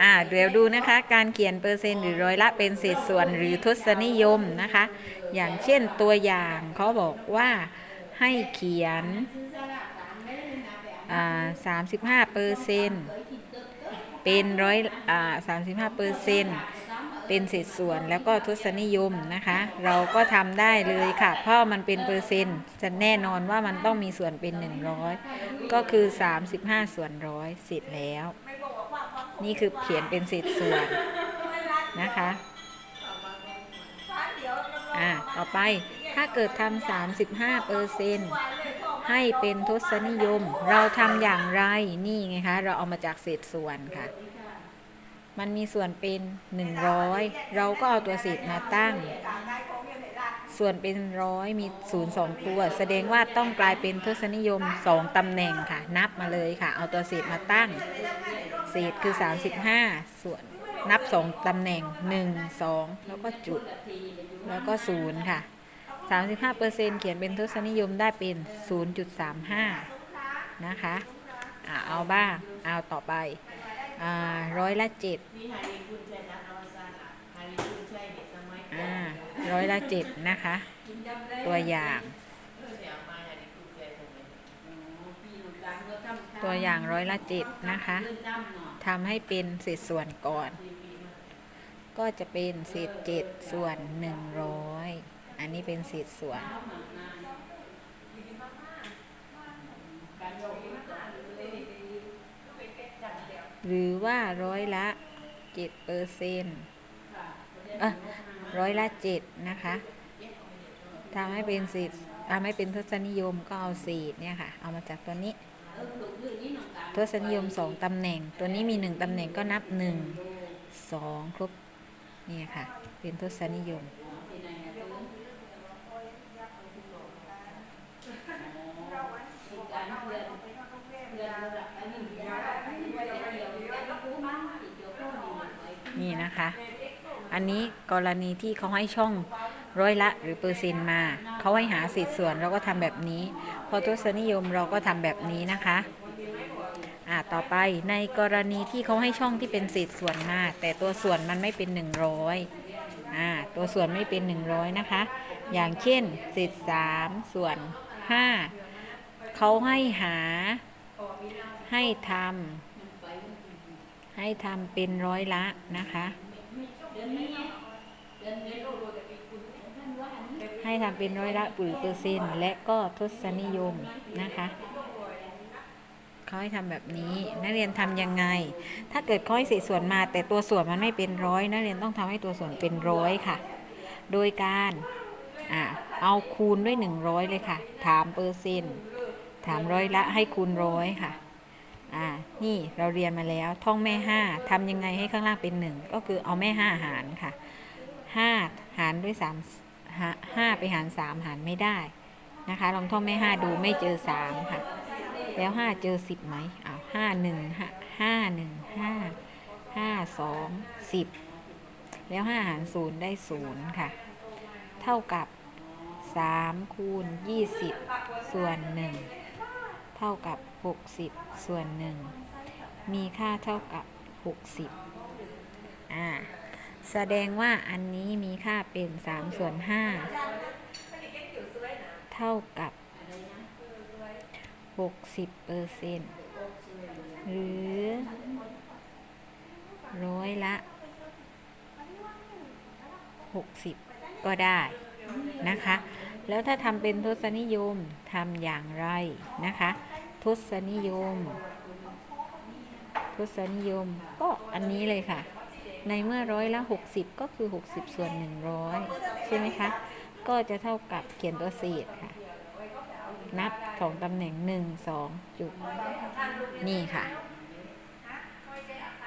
อ่าเดี๋ยวดูนะคะ การเขียนเปอร์เซ็นต์หรือร้อยละเป็นเศษส่วนหรือทศนิยมนะคะ อย่างเช่นตัวอย่างเขาบอกว่าให้เขียนอ่าสามสิบห้าเปอร์เซ็นต์เป็นร้อยอ่าสามสิบห้าเปอร์เซ็นต์เป็นเศษส่วนแล้วก็ทศนิยมนะคะ เราก็ทำได้เลยค่ะ เพราะมันเป็นเปอร์เซ็นต์จะแน่นอนว่ามันต้องมีส่วนเป็น 100 ก็คือ 35 ส่วนร้อยเสร็จแล้ว นี่คือเขียนเป็นเศษส่วนนะคะ อ่า ต่อไป ถ้าเกิดทำา35เปอร์เซ็นต์ให้เป็นทศนิยม เราทำอย่างไร นี่ไงคะ เราเอามาจากเศษส่วนค่ะ มันมีส่วนเป็น 100 เราก็เอาตัวเศษมาตั้ง ส่วนเป็นร้อยมีศูนย์สองตัว แสดงว่าต้องกลายเป็นทศนิยม2ตำแหน่งค่ะ นับมาเลยค่ะ เอาตัวเศษมาตั้ง ศษคือ 35 ส่วนนับ 2ตำแหน่ง 1 2 แล้วก็จุด แล้วก็ 0 ค่ะ 35%เซ็นเขียนเป็นทศนิยมได้เป็น 0.35 นะคะอะเอาบ้าง เอาต่อไปอ่าร้อยละเจ็ดอ่าร้อยละเจ็ดนะคะ ตัวอย่าง เออเดี๋ยวมาหาดีคุณใช่ตรงนี้ ตัวอย่างร้อยละเจ็ดนะคะทำให้เป็นเศษส่วนก่อน ก็จะเป็นเศษเจ็ดส่วนหนึ่งร้อยอันนี้เป็นเศษส่วน หรือว่าร้อยละเจ็ดเปอร์เซ็นต์ร้อยละเจ็ดนะคะทำให้เป็นเศษทำให้เป็นทศนิยมก็เอาเศษเนี่ยค่ะ เอามาจากตัวนี้ ทศนิยมสองตำแหน่ง ตัวนี้มีหนึ่งตำแหน่งก็นับหนึ่งสองครบนี่ค่ะ เป็นทศนิยม นี่นะคะ อันนี้กรณีที่เขาให้ช่อง ร้อยละหรือเปอร์เซ็นต์มาเขาให้หาเศษส่วนเราก็ทำแบบนี้ พอทศนิยมเราก็ทำแบบนี้นะคะอ่าต่อไปในกรณีที่เขาให้ช่องที่เป็นเศษส่วนมาแต่ตัวส่วนมันไม่เป็น 100อ่าตัวส่วนไม่เป็น 100 นะคะ อย่างเช่นเศษ3ส่วน 5เขาให้หาให้ทำให้ทำเป็นร้อยละนะคะ ให้ ทำเป็นร้อยละหรือเปอร์เซ็นต์และก็ทศนิยมนะคะเขาให้ทำแบบนี้นักเรียนทำยังไง ถ้าเกิดเขาให้เศษส่วนมา แต่ตัวส่วนมันไม่เป็นร้อยนักเรียนต้องทำให้ตัวส่วนเป็นร้อยค่ะ โดยการอ่าเอาคูณด้วย 100 เลยค่ะ ถามเปอร์เซ็นต์ถามร้อยละให้คูณร้อยค่ะอ่านี่เราเรียนมาแล้วท่องแม่ห้าทำยังไงให้ข้างล่างเป็นหนึ่งก็คือเอาแม่ห้าหารค่ะห้าหารด้วยสาม ห้าไปหารสามหารไม่ได้นะคะ ลองท่องแม่ห้าดูไม่เจอสามค่ะ แล้วห้าเจอสิบไหมอ้าวห้าหนึ่งห้าหนึ่งห้าห้าสองสิบแล้วห้าหารศูนย์ได้ศูนย์ค่ะ เท่ากับสามคูณยี่สิบส่วนหนึ่งเท่ากับ60ส่วนหนึ่งมีค่าเท่ากับ60อ่า แสดงว่าอันนี้มีค่าเป็น3ส่วน5เท่ากับ60เปอร์เซ็นต์หรือร้อยละ60ก็ได้นะคะ แล้วถ้าทำเป็นทศนิยมทำอย่างไรนะคะ ทศนิยม ทศนิยมก็อันนี้เลยค่ะ ในเมื่อร้อยละ 60 ก็คือ 60 ส่วน 100 ใช่ไหมคะ ก็จะเท่ากับเขียนตัวเศษค่ะ นับของตำแหน่ง 1 2 จุด นี่ค่ะ